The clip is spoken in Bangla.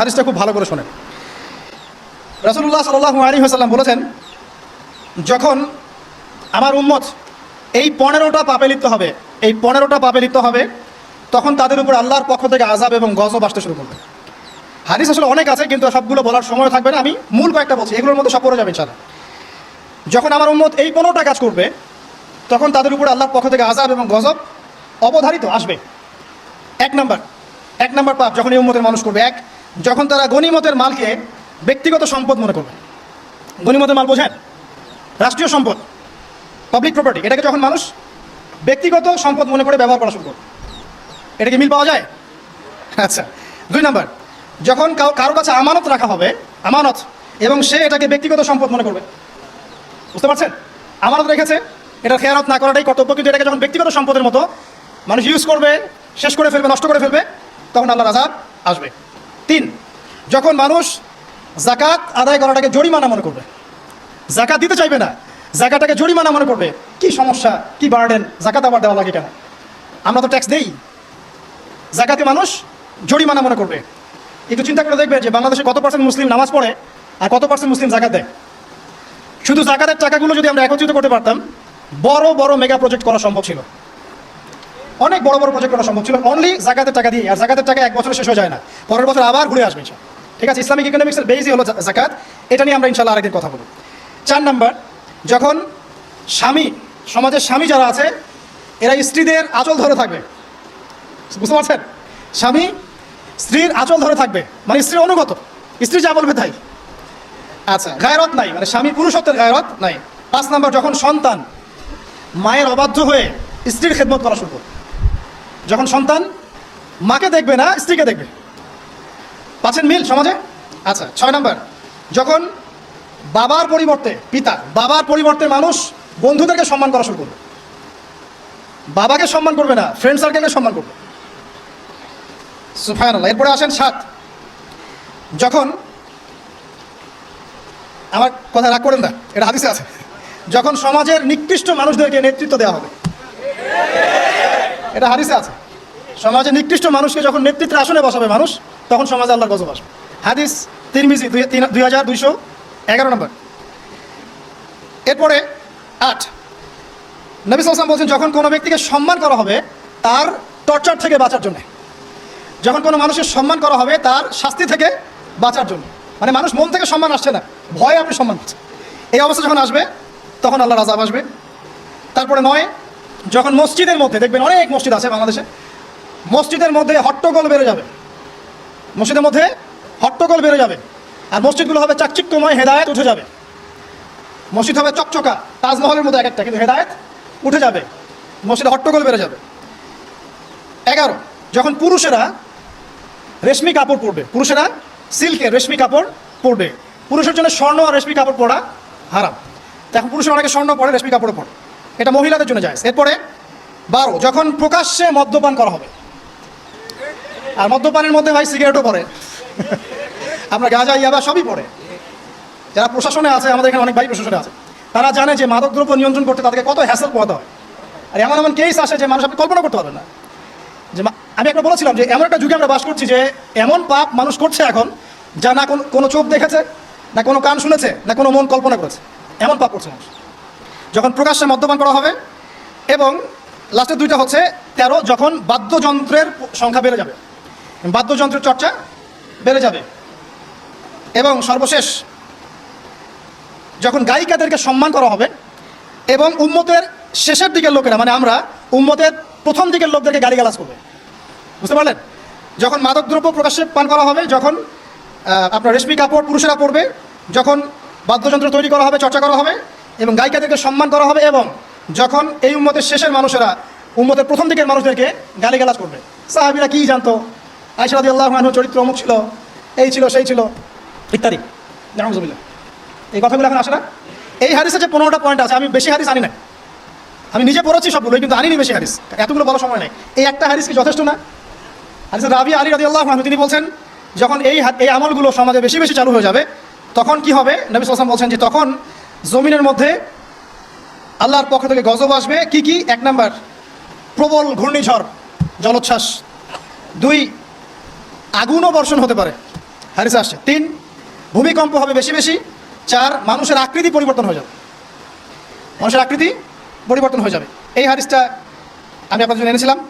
হাদিসটা খুব ভালো করে শোনেন। রাসুল্লাহ সাল্লাহ আলী হাসাল্লাম বলেছেন, যখন আমার উম্মত এই পনেরোটা পাপে লিপ্ত হবে, এই পনেরোটা পাপে লিপ্ত হবে, তখন তাদের উপর আল্লাহর পক্ষ থেকে আজাব এবং গজব আসতে শুরু করবে। হাদিস আসলে অনেক আছে, কিন্তু সবগুলো বলার সময় থাকবে না। আমি মূল কয়েকটা বলছি, এগুলোর মধ্যে সব পড়ে যাবে ইনশাল্লাহ যখন আমার উম্মত এই পনেরোটা কাজ করবে, তখন তাদের উপর আল্লাহর পক্ষ থেকে আজাব এবং গজব অবধারিত আসবে। এক নম্বর এক নম্বর পাপ যখন এই উম্মতের মানুষ করবে, এক যখন তারা গণিমতের মালকে ব্যক্তিগত সম্পদ মনে করবে। গণিমতের মাল বোঝেন? রাষ্ট্রীয় সম্পদ পাবলিক প্রপার্টি এটাকে যখন মানুষ ব্যক্তিগত সম্পদ মনে করে ব্যবহার করা শুরু করবে। এটা কি মিল পাওয়া যায়? আচ্ছা দুই নাম্বার, যখন কারও কাছে আমানত রাখা হবে, আমানত, এবং সে এটাকে ব্যক্তিগত সম্পদ মনে করবে। বুঝতে পারছেন? আমানত রেখেছে এটা খেয়ানত না করাটাই কর্তব্য, কিন্তু এটাকে যখন ব্যক্তিগত সম্পদের মতো মানুষ ইউজ করবে, শেষ করে ফেলবে, নষ্ট করে ফেলবে, তখন আল্লাহ রাজা আসবে। তিন, যখন মানুষ জাকাত আদায় করাটাকে জরিমানা মনে করবে, জাকাত দিতে চাইবে না, জাকাতটাকে জরিমানা মনে করবে, কি সমস্যা, কি বার্ডেন, জাকাত আবার দেওয়া লাগে কেন? আমরা তো ট্যাক্স দেই। জাকাতে মানুষ জরিমানা মনে করবে। একটু চিন্তা করে দেখবে যে বাংলাদেশে কত পার্সেন্ট মুসলিম নামাজ পড়ে আর কত পার্সেন্ট মুসলিম জাকাত দেয়? শুধু জাকাতের টাকাগুলো যদি আমরা একত্রিত করতে পারতাম, বড় বড় মেগা প্রজেক্ট করা সম্ভব ছিল। অনেক বড় বড় প্রজেক্ট করা সম্ভব ছিল। অনলি জাকাতের টাকা দিয়ে। আর জাকাতের টাকা এক বছরে শেষ হয়ে যায় না। পরের বছর আবার ঘুরে আসবে। ঠিক আছে, ইসলামিক ইকোনমিক্সের বেসই হলো জাকাত। এটা নিয়ে আমরা ইনশাল্লাহ আরেকদিন কথা বলব। চার নাম্বার, যখন স্বামী, সমাজের স্বামী যারা আছে, এরা স্ত্রীদের আঁচল ধরে থাকবে। বুঝতে পারছেন? স্বামী স্ত্রীর আঁচল ধরে থাকবে। মানে স্ত্রীর অনুগত। স্ত্রী যা বলবে তাই। আচ্ছা গায়রত নাই। মানে স্বামী পুরুষত্বের গায়রত নাই। পাঁচ নাম্বার, যখন সন্তান মায়ের অবাধ্য হয়ে স্ত্রীর খেদমত করা শুরু করবে। যখন সন্তান মাকে দেখবে না, স্ত্রীকে দেখবে। পাচ্ছেন মিল সমাজে? আচ্ছা ছয় নাম্বার। যখন বাবার পরিবর্তে, পিতা, বাবার পরিবর্তে মানুষ বন্ধুদেরকে সম্মান করা শুরু করবে। বাবাকে সম্মান করবে না ফ্রেন্ড সার্কেলকে সম্মান করবে। সুফায়ন এরপরে আসেন সাত। যখন, আমার কথা রাগ করেন না, এটা হাদিসে আছে। যখন সমাজের নিকৃষ্ট মানুষদেরকে নেতৃত্ব দেওয়া হবে এটা হাদিসে আছে। সমাজে নিকৃষ্ট মানুষকে যখন নেতৃত্বের আসনে বসাবে মানুষ, তখন সমাজে আল্লাহর গজব আসবে। হাদিস তিন- দুই হাজার দুইশো এগারো নম্বর। এরপরে আট। নবী সালাম বলছেন, যখন কোনো ব্যক্তিকে সম্মান করা হবে, তার টর্চার থেকে বাঁচার জন্য। যখন কোনো মানুষের সম্মান করা হবে, তার শাস্তি থেকে বাঁচার জন্য। মানে মানুষ মন থেকে সম্মান আসছে না, ভয়ে আপনি সম্মান পাচ্ছেন। এই অবস্থা যখন আসবে, তখন আল্লাহ রাজাব আসবে। তারপরে নয় যখন মসজিদের মধ্যে, দেখবেন অনেক মসজিদ আছে বাংলাদেশে, মসজিদের মধ্যে হট্টগোল বেড়ে যাবে। মসজিদের মধ্যে হট্টগোল বেড়ে যাবে। আর মসজিদগুলো হবে চাকচিক্যময়, হেদায়েত উঠে যাবে। মসজিদ হবে চকচকা, তাজমহলের মধ্যে এক একটা, কিন্তু হেদায়েত উঠে যাবে। মসজিদে হট্টগোল বেড়ে যাবে। এগারো, যখন পুরুষেরা রেশমি কাপড় পরবে, পুরুষেরা সিল্কের রেশমি কাপড় পরবে। পুরুষের জন্য স্বর্ণ আর রেশমি কাপড় পরা হারাম। এখন পুরুষের অনেকে স্বর্ণ পরে, রেশমি কাপড় পরে। এটা মহিলাদের জন্য যায় এরপরে বারো, যখন প্রকাশ্যে মদ্যপান করা হবে। আর মদ্যপানের মধ্যে ভাই সিগারেটও পড়ে আমরা গাঁজা ইয়াবা সবই পড়ে যারা প্রশাসনে আছে, আমাদের এখানে অনেক ভাই প্রশাসনে আছে, তারা জানে যে মাদকদ্রব্য নিয়ন্ত্রণ করতে তাদেরকে কত হ্যাসেল পোহাতে হয়। আর এমন এমন কেস আসে যে মানুষ আপনি কল্পনা করতে পারবেন না। যে আমি একটা বলেছিলাম যে এমন একটা যুগে আমরা বাস করছি যে এমন পাপ মানুষ করছে এখন, যা না কোনো চোখ দেখেছে, না কোনো কান শুনেছে, না কোনো মন কল্পনা করেছে। এমন পাপ করছে মানুষ। যখন প্রকাশ্যে মদ্যপান করা হবে এবং লাস্টের দুইটা হচ্ছে তেরো, যখন বাদ্যযন্ত্রের সংখ্যা বেড়ে যাবে। বাদ্যযন্ত্রের চর্চা বেড়ে যাবে। এবং সর্বশেষ, যখন গায়িকাদেরকে সম্মান করা হবে এবং উম্মতের শেষের দিকের লোকেরা মানে আমরা উম্মতের প্রথম দিকের লোকদেরকে গালিগালাজ করবে। বুঝতে পারলেন? যখন মাদকদ্রব্য প্রকাশ্যে পান করা হবে, যখন আপনার রেশমি কাপড় পুরুষেরা পরবে, যখন বাদ্যযন্ত্র তৈরি করা হবে, চর্চা করা হবে এবং গায়িকাদেরকে সম্মান করা হবে এবং যখন এই উম্মতের শেষের মানুষেরা উম্মতের প্রথম দিকের মানুষদেরকে গালিগালাজ করবে। সাহাবিরা কি জানতো? আইসাদি আল্লাহ চরিত্র অমুক ছিল, এই ছিল, সেই ছিল, ইত্যাদি। নাহমজুবিল্লাহ এই কথাগুলো এখন আসে না? এই হাদিসে যে পনেরোটা পয়েন্ট আছে, আমি বেশি হারিস আনি না আমি নিজে পড়েছি সবগুলো কিন্তু আনিনি বেশি হাদিস। এতগুলো বলার সময় নেই। এই একটা হারিস কি যথেষ্ট না? হাদিস রাবি আলী রাজি আল্লাহ তিনি বলছেন, যখন এই এই আমলগুলো সমাজে বেশি বেশি চালু হয়ে যাবে, তখন কি হবে? নবী সালাম বলছেন যে তখন জমিনের মধ্যে আল্লাহর পক্ষ থেকে গজব আসবে। কি কি? এক নাম্বার, প্রবল ঘূর্ণিঝড়, জলোচ্ছ্বাস। দুই, আগুনও বর্ষণ হতে পারে। হারিসে আসছে। তিন, ভূমিকম্প হবে বেশি বেশি। চার, মানুষের আকৃতি পরিবর্তন হয়ে যাবে। মানুষের আকৃতি পরিবর্তন হয়ে যাবে। এই হারিসটা আমি আপনাদের জন্য এনেছিলাম।